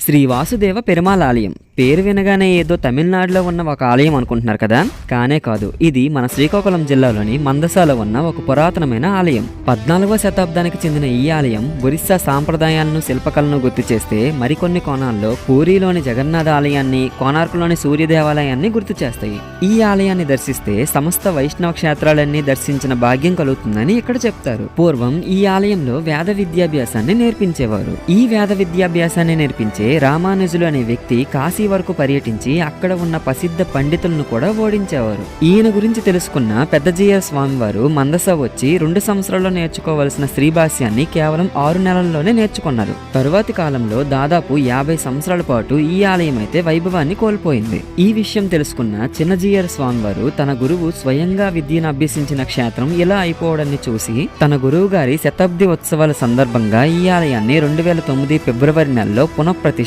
శ్రీ వాసుదేవ పెరుమాళ్ పేరు వినగానే ఏదో తమిళనాడులో ఉన్న ఒక ఆలయం అనుకుంటున్నారు కదా? కానే కాదు. ఇది మన శ్రీకాకుళం జిల్లాలోని మందసాలో ఉన్న ఒక పురాతనమైన ఆలయం. పద్నాలుగవ శతాబ్దానికి చెందిన ఈ ఆలయం ఒరిస్సా సాంప్రదాయాలను శిల్పకళను గుర్తు చేస్తే మరికొన్ని కోణాల్లో పూరిలోని జగన్నాథ ఆలయాన్ని కోణార్కులోని సూర్య దేవాలయాన్ని గుర్తు చేస్తాయి. ఈ ఆలయాన్ని దర్శిస్తే సమస్త వైష్ణవ క్షేత్రాలన్నీ దర్శించిన భాగ్యం కలుగుతుందని ఇక్కడ చెప్తారు. పూర్వం ఈ ఆలయంలో వేద విద్యాభ్యాసాన్ని నేర్పించేవారు. ఈ వేద విద్యాభ్యాసాన్ని నేర్పించే రామానుజులు అనే వ్యక్తి కాశీ వరకు పర్యటించి అక్కడ ఉన్న ప్రసిద్ధ పండితులను కూడా ఓడించేవారు. ఈయన గురించి తెలుసుకున్న పెద్దజీయ స్వామివారు మందస వచ్చి రెండు సంవత్సరాల్లో నేర్చుకోవలసిన శ్రీభాష్యాన్ని కేవలం ఆరు నెలల్లోనే నేర్చుకున్నారు. తరువాతి కాలంలో దాదాపు యాభై సంవత్సరాల పాటు ఈ ఆలయం అయితే వైభవాన్ని కోల్పోయింది. ఈ విషయం తెలుసుకున్న చిన్నజీయర్ స్వామివారు తన గురువు స్వయంగా విద్యను అభ్యసించిన క్షేత్రం ఇలా అయిపోవడాన్ని చూసి తన గురువు గారి శతాబ్ది ఉత్సవాల సందర్భంగా ఈ ఆలయాన్ని రెండు వేల తొమ్మిది ఫిబ్రవరి నెలలో పునఃప్రతిష్ఠ